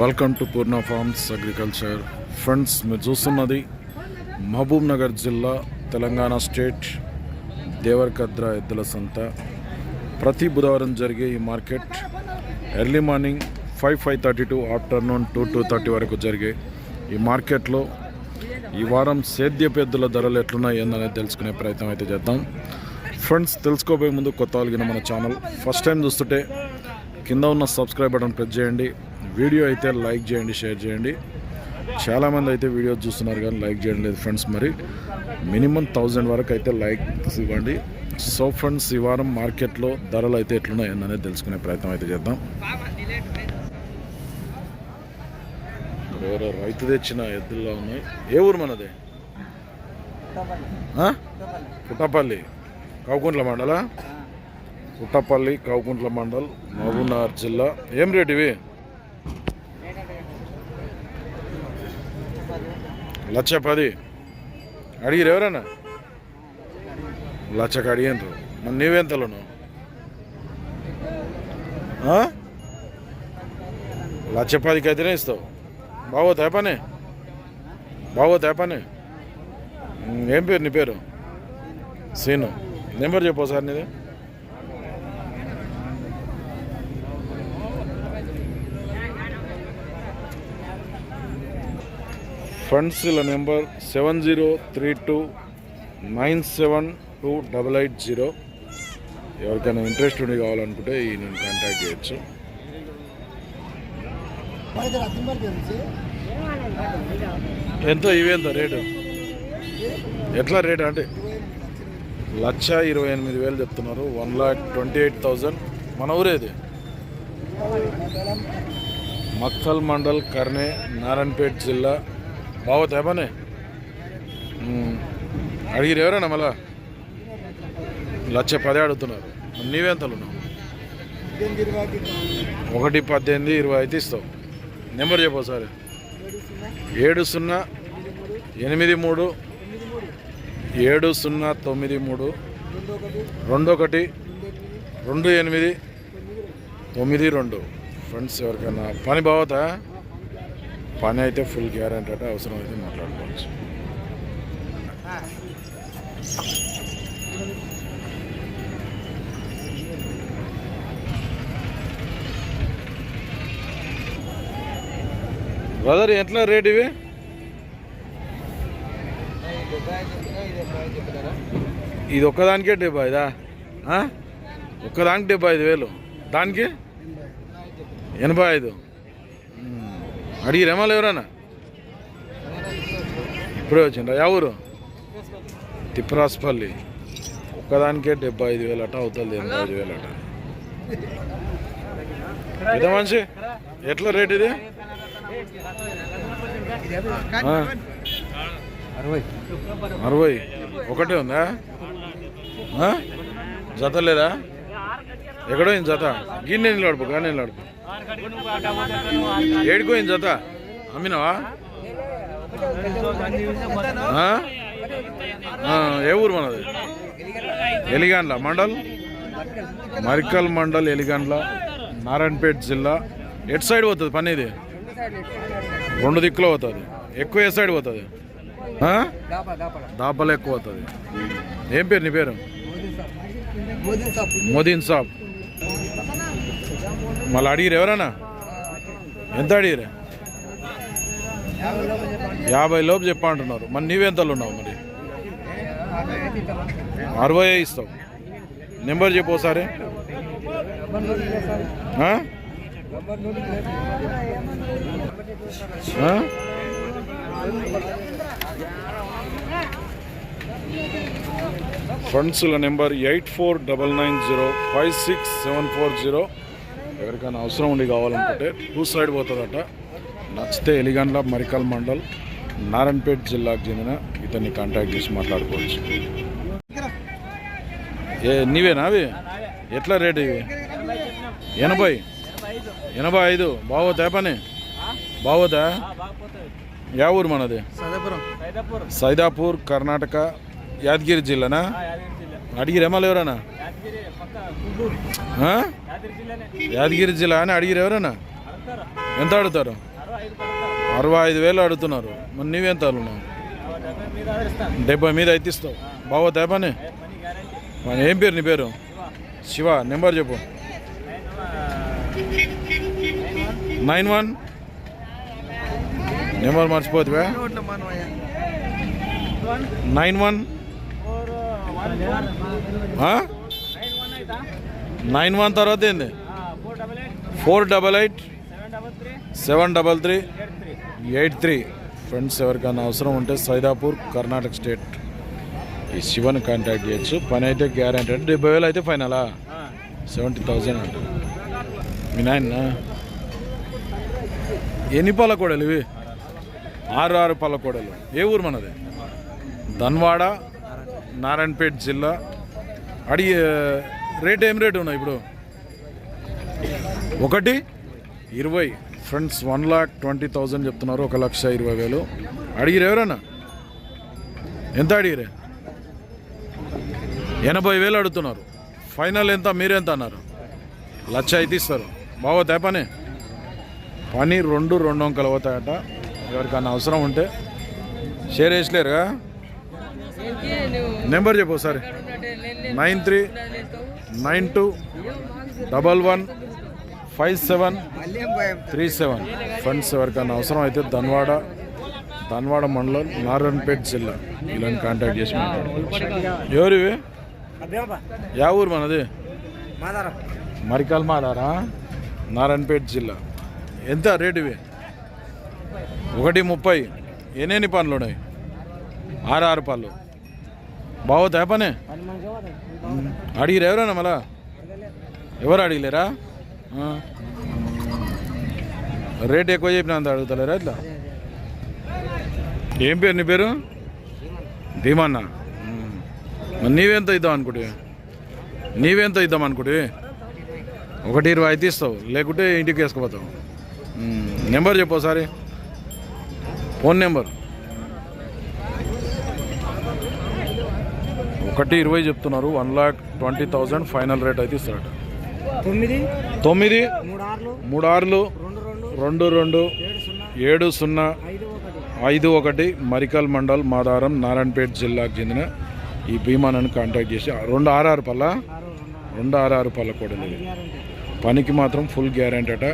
Welcome to Purna farms agriculture friends మీరు చూస్తున్నది మహబూబ్ నగర్ జిల్లా తెలంగాణ స్టేట్ దేవరకద్ర ఎద్దుల సంత. ప్రతి బుధవారం జరిగే ఈ market early morning five five thirty to afternoon two two thirty వరకు జరిగే ఈ మార్కెట్లో ఈ వారం సేద్యపు ఎద్దుల ధరలు ఎట్లున్నాయి ఏందనేది తెలుసుకునే ప్రయత్నం అయితే చేద్దాం. ఫ్రెండ్స్ తెలుసుకోబోయే ముందు కొత్త వాళ్ళగిన మన ఛానల్. ఫస్ట్ టైం చూస్తుంటే కింద ఉన్న సబ్స్క్రైబ్ బటన్ ప్రెస్ చేయండి. వీడియో అయితే లైక్ చేయండి షేర్ చేయండి. చాలామంది అయితే వీడియో చూస్తున్నారు కానీ లైక్ చేయడం లేదు ఫ్రెండ్స్ మరి. మినిమం థౌజండ్ వరకు అయితే లైక్స్ ఇవ్వండి. సో ఫ్రెండ్స్ ఈ వారం మార్కెట్లో ధరలు అయితే ఎట్లున్నాయి అనేది తెలుసుకునే ప్రయత్నం అయితే చేద్దాం. ఎవరో రైతు తెచ్చిన ఎద్దుల్లో ఉన్నాయి. ఏ ఊరు మనది? కుట్టపల్లి పుట్టపల్లి. కావుకుంట్ల మండల? పుట్టపల్లి కావుకుంట్ల మండల్ మహబూబ్నగర్ జిల్లా. ఏం రేట్ ఇవి? లక్ష పది. అడిగిరు ఎవరన్నా? లక్షకు అడిగినరు మరి నీవెంతలోను? లచ్చ లక్ష పదికి అయితేనే ఇస్తావు. బాగోతాయి పని బాగోతాయి పని ఏం పేరు నీ పేరు? సీను. నెంబర్ చెప్పు సార్ నీది. ఫ్రెండ్స్ ఇలా number seven zero three two nine seven two double eight zero. ఎవరికైనా ఇంట్రెస్ట్ ఉండి కావాలనుకుంటే ఈ నేను కాంటాక్ట్ చేయొచ్చు. ఎంత ఇవేంత ఎంత రేటు? ఎట్లా రేట్ అంటే? లక్ష ఇరవై ఎనిమిది వేలు చెప్తున్నారు. One lakh twenty eight thousand మన ఊరేది మక్కల్ మండల్ కర్నే నారాయణపేట జిల్లా బావత్ పని అడిగిరు ఎవరైనా మళ్ళా? లక్ష పదే అడుగుతున్నారు. నీవెంతలు ఒకటి పద్దెనిమిది ఇరవై అయితే ఇస్తావు. నెంబర్ చెప్పు సార్ ఏడు సున్నా ఎనిమిది మూడు ఏడు సున్నా తొమ్మిది మూడు రెండు ఒకటి రెండు ఎనిమిది తొమ్మిది రెండు. ఫ్రెండ్స్ ఎవరికైనా. పని బావతా? పని అయితే ఫుల్ గ్యారంటీ అంటే అవసరం అయితే మాట్లాడుకోవచ్చు. బ్రదర్ ఎట్లా రేట్ ఇవి? ఇది ఒక్కదానికే డెబ్బై ఐదా? ఒక్కదానికి డెబ్బై ఐదు వేలు. దానికి? ఎనభై ఐదు. అడిగిరేమో ఎవరన్నా? ఇప్పుడే వచ్చిండ్రా. యా ఊరు? ఒక్కదానికే డెబ్బై ఐదు వేలు అట అవుతుంది ఎనభై ఐదు వేలు అట. ఇదే మనిషి? ఎట్లా రేట్ ఇది? అరవై. ఒకటే ఉందా? జత లేదా? ఎక్కడో ఇంత జత? గిన్నె నిలబడుపు కానీ నిలబడుపు ఏడుకోయింది జత? అమ్మినావా? ఏ ఊరు మనది? ఎలిగాండ్ల మండల్? మరికల్ మండల్ ఎలిగాండ్ల నారాయణపేట జిల్లా. ఎటు సైడ్ పోతుంది పని ఇది? రెండు దిక్కులో పోతుంది. ఎక్కువ ఏ సైడ్ పోతుంది? దాపలు ఎక్కువ పోతుంది. ఏం పేరు నీ పేరు? మోదీన్ సాబ్. మళ్ళీ అడిగిరు ఎవరన్నా? ఎంత అడిగిరు? యాభై లోపు చెప్పంటున్నారు మరి నీవెంతలు ఉన్నావు మరి? అరవై ఇస్తావు. నెంబర్ చెప్పు ఒకసారి. ఫండ్స్ల number eight four double nine zero five six seven four zero ఎవరికైనా అవసరం ఉండి కావాలనుకుంటే టూ సైడ్ పోతుందట. నచ్చితే ఎలిగండ్ల మరికల్ మండల్ నారాయణపేట జిల్లాకు చెందిన ఇతన్ని కాంటాక్ట్ చేసి మాట్లాడుకోవచ్చు. ఏ నీవేనా అవి? ఎట్లా రేటు ఇవి? ఎనభై? ఎనభై ఐదు. బాగోతా పని? బాగోతా? యా ఊరు మనది? సదాపురం. సైదాపూర్ కర్ణాటక యాదగిరి జిల్లానా? అడిగిరేమా ఎవరన్నా? యాదగిరి జిల్లా అని అడిగిరు ఎవరన్నా? ఎంత అడుగుతారు? అరవై ఐదు వేలు అడుగుతున్నారు. మరి నీవెంత అడుగున్నావు? డెబ్బై మీద అయితే ఇస్తావు. బావో పని మన ఏం పేరు నీ పేరు? శివ నెంబర్ చెప్పు. Nine one? Number మర్చిపోతువా. Nine one? Nine one తర్వాత ఏంది? Four double eight seven double three eight three. Friends ఎవరికైనా అవసరం ఉంటే సైదాపూర్ కర్ణాటక స్టేట్ ఈ శివని కాంటాక్ట్ చేయొచ్చు. పని అయితే గ్యారంటీ అంటే డెబ్బై వేలు అయితే ఫైనలా సెవెంటీ థౌజండ్ అంట. మీ నాయన? ఎన్ని పాలకూడలు ఇవి? ఆరు ఆరు పాల కోడలు. ఏ ఊరు మనది? ధన్వాడ నారాయణపేట జిల్లా. అడిగి రేట్ ఏం రేట్ ఉన్నాయి ఇప్పుడు? ఒకటి ఇరవై. Friends one lakh twenty thousand చెప్తున్నారు ఒక లక్ష ఇరవై వేలు. అడిగిరు ఎవరన్నా? ఎంత అడిగిరే? ఎనభై వేలు అడుగుతున్నారు. ఫైనల్ ఎంత మీరెంత అన్నారు? లక్ష అయితే ఇస్తారు. బాగోతాయి పని? పని రెండు రెండు వంకలు అవుతాయట ఎవరికన్నా అవసరం ఉంటే షేర్ వేసలేరుగా నెంబర్ చెప్పు ఒకసారి. Nine three nine two double one five seven three seven. Friends ఎవరికైనా అవసరం అయితే ధన్వాడ ధన్వాడ మండలం నారాయణపేట జిల్లా వీళ్ళని కాంటాక్ట్ చేసి ఎవరివి యా ఊరు మనది? మరికల్ మాదారా నారాయణపేట జిల్లా. ఎంత రేటు ఇవి? ఒకటి ముప్పై. ఎన్ని పనులు ఉన్నాయి? ఆరు ఆరు పనులు. బాగోతాయా పని? అడిగిరు ఎవరైనా మళ్ళా? ఎవరు అడిగలేరా. రేట్ ఎక్కువ చెప్పిన అంత అడుగుతలేరా ఇట్లా? ఏం పేరు నీ పేరు? భీమన్న. మరి నీవెంత ఇద్దాం అనుకుంటే? నీవెంత ఇద్దాం అనుకుంటే? ఒకటి ఇరవై అయితే ఇస్తావు. లేకుంటే ఇంటికి వేసుకుపోతావు. నెంబర్ చెప్పు ఒకసారి. Phone number. ఒకటి ఇరవై చెప్తున్నారు. One lakh twenty thousand final rate అయితే ఇస్తారట. తొమ్మిది తొమ్మిది మూడు ఆరులు రెండు రెండు ఏడు సున్నా ఐదు ఒకటి. మరికల్ మండల్ మాదారం నారాయణపేట జిల్లాకు చెందిన ఈ భీమానని కాంటాక్ట్ చేసి రెండు ఆర్ఆర్ పల్ల? రెండు. ఆర్ఆర్ పల్ల కూడా లేదు పనికి మాత్రం ఫుల్ గ్యారెంటీ అట.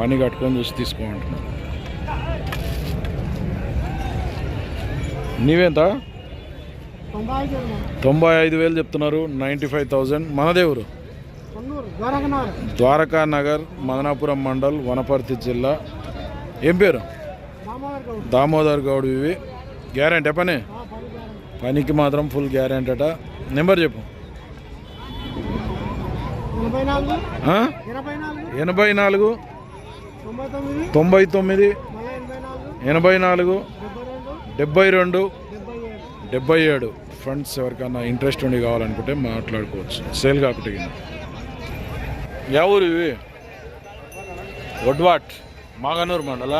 పని కట్టుకొని చూసి తీసుకోమంటున్నాను నీవెంత? తొంభై ఐదు వేలు చెప్తున్నారు నైంటీ ఫైవ్ థౌజండ్ మనదేవురు ద్వారకా నగర్ మదనాపురం మండల్ వనపర్తి జిల్లా. ఏం పేరు? దామోదర్ గౌడ్. ఇవి. గ్యారెంటీ పని? పనికి మాత్రం ఫుల్ గ్యారెంటీ అట. నెంబర్ చెప్పు. ఎనభై నాలుగు. తొంభై తొమ్మిది. ఎనభై నాలుగు. డెబ్బై రెండు. డెబ్బై ఏడు. ఫండ్స్ ఫ్రెండ్స్ ఎవరికైనా ఇంట్రెస్ట్ ఉండి కావాలనుకుంటే మాట్లాడుకోవచ్చు. సేల్ కాకుండా యా ఊరు ఇవి వడ్వాట్? మాగనూరు మండల?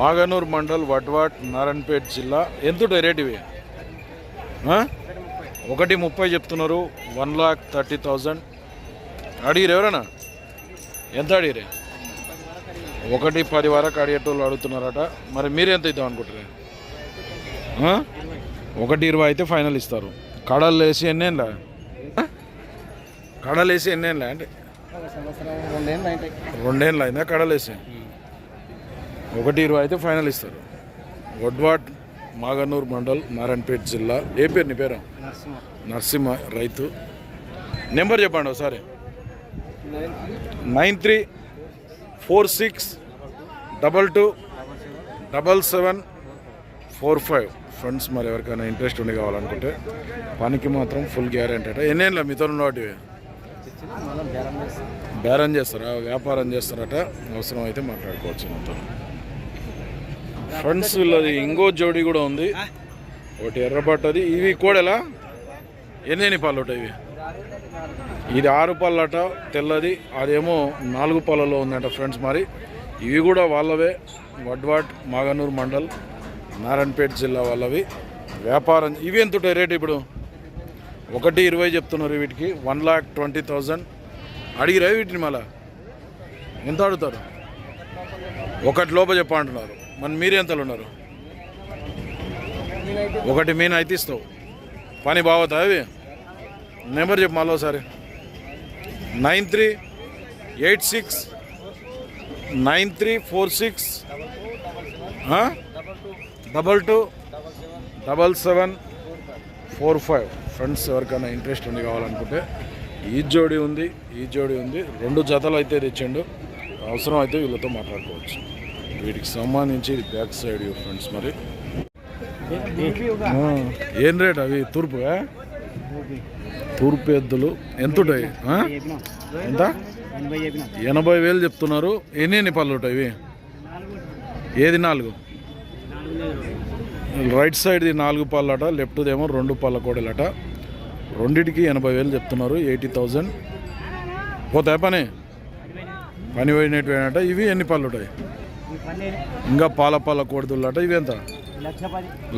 మాగనూరు మండల్ వడ్వాట్ నారాయణపేట జిల్లా. ఎంత రేట్ ఇవి? ఒకటి ముప్పై చెప్తున్నారు. One lakh thirty thousand. అడిగిరు ఎవరన్నా? ఎంత అడిగిరే ఒకటి పది వరకు అడిగేటోళ్ళు అడుగుతున్నారట. మరి మీరు ఎంత ఇద్దాం అనుకుంటారు ఒకటి ఇరవై అయితే ఫైనల్ ఇస్తారు. కడలు వేసి ఎన్నేళ్ళ? కడలు వేసి ఎన్నేళ్ళ అంటే? రెండేళ్ళు అయిందా కడలు వేసి? ఒకటి ఇరవై అయితే ఫైనల్ ఇస్తారు. వడ్వాట్ మాగనూర్ మండల్ నారాయణపేట జిల్లా. ఏ పేరు నీ పేరు? నరసింహ రైతు. నెంబర్ చెప్పండి ఒకసారి. Nine three four six double two double seven four five. Friends మరి ఎవరికైనా ఇంట్రెస్ట్ ఉండి కావాలనుకుంటే పనికి మాత్రం ఫుల్ గ్యారెంటీ అట. ఎన్నేళ్ళ మీతో ఉన్నవాటివి బేరం చేస్తారా? వ్యాపారం చేస్తారట? అవసరం అయితే మాట్లాడుకోవచ్చు మొత్తం ఫ్రెండ్స్ వీళ్ళది ఇంకో జోడి కూడా ఉంది. ఒకటి ఎర్రబట్టది. ఇవి కోడెలా? ఎన్ని పాలు ఇవి? ఇది ఆరు పళ్ళట తెల్లది. అదేమో నాలుగు పళ్ళలో ఉందంట ఫ్రెండ్స్ మరి. ఇవి కూడా వాళ్ళవే. వడ్వాట్ మాగనూరు మండల్. నారాయణపేట జిల్లా వాళ్ళవి. వ్యాపారం ఇవి ఎంత ఉంటాయి రేటు ఇప్పుడు? ఒకటి ఇరవై చెప్తున్నారు వీటికి. One lakh twenty thousand. అడిగిరా వీటిని మళ్ళా? ఎంత అడుగుతారు? ఒకటి లోప చెప్పంటున్నారు మన మీరు ఎంతలు ఉన్నారు? ఒకటి మీన్ అయితే ఇస్తావు. పని బాగుతా అవి? నెంబర్ చెప్పు మళ్ళీ ఒకసారి. Nine three eight six nine three four six double two double seven four five. Friends ఎవరికైనా ఇంట్రెస్ట్ ఉంది కావాలనుకుంటే. ఈ జోడి ఉంది ఈ జోడి ఉంది. రెండు జతలు అయితే తెచ్చిండు. అవసరం అయితే వీళ్ళతో మాట్లాడుకోవచ్చు. వీటికి సంబంధించి బ్యాక్ సైడ్ ఫ్రెండ్స్ మరి. ఏం రేట్ అవి? తూర్పుగా తూర్పు ఎద్దులు. ఎంత ఉంటాయి? ఎంత? ఎనభై వేలు చెప్తున్నారు. ఎన్ని ఎన్ని పళ్ళు ఉంటాయి ఇవి? ఏది నాలుగు? రైట్ సైడ్ది నాలుగు పళ్ళట లెఫ్ట్ది ఏమో రెండు పళ్ళ కోడలట. రెండిటికి ఎనభై వేలు చెప్తున్నారు ఎయిటీ థౌజండ్. పోతాయి పని. పని పోయినట్టు ఇవి ఎన్ని పళ్ళు ఉంటాయి ఇంకా పాల పాల కోడిదుళ్ళట. ఇవి ఎంత?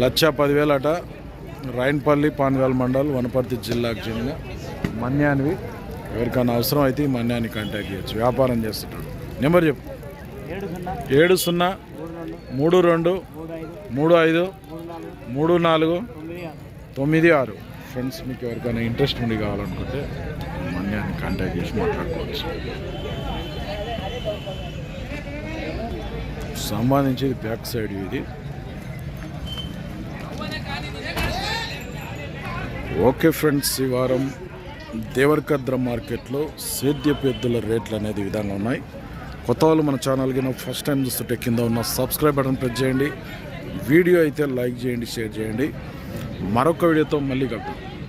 లక్ష పదివేలట. రైన్పల్లి రాయన్పల్లి పాన్వేల్ మండల్ వనపర్తి జిల్లాకు చెందిన మన్యానివి. ఎవరికైనా అవసరం అయితే ఈ మన్యాన్ని కాంటాక్ట్ చేయొచ్చు. వ్యాపారం చేస్తుంటాడు నెంబర్ చెప్పు. ఏడు సున్నా. మూడు రెండు మూడు ఐదు మూడు నాలుగు తొమ్మిది ఆరు. ఫ్రెండ్స్ మీకు ఎవరికైనా ఇంట్రెస్ట్ ఉండి కావాలనుకుంటే మన్యాన్ని కాంటాక్ట్ చేసి మాట్లాడుకోవచ్చు. సంబంధించి బ్యాక్ సైడ్ ఇది. ఓకే ఫ్రెండ్స్ ఈ వారం దేవరకద్ర మార్కెట్లో సేద్య పెద్దల రేట్లు అనేది విధంగా ఉన్నాయి. కొత్త వాళ్ళు మన ఛానల్కి ఫస్ట్ టైం చూస్తుంటే కింద ఉన్న సబ్స్క్రైబ్ బటన్ ప్రెస్ చేయండి. వీడియో అయితే లైక్ చేయండి షేర్ చేయండి. మరొక వీడియోతో మళ్ళీ కలుద్దాం.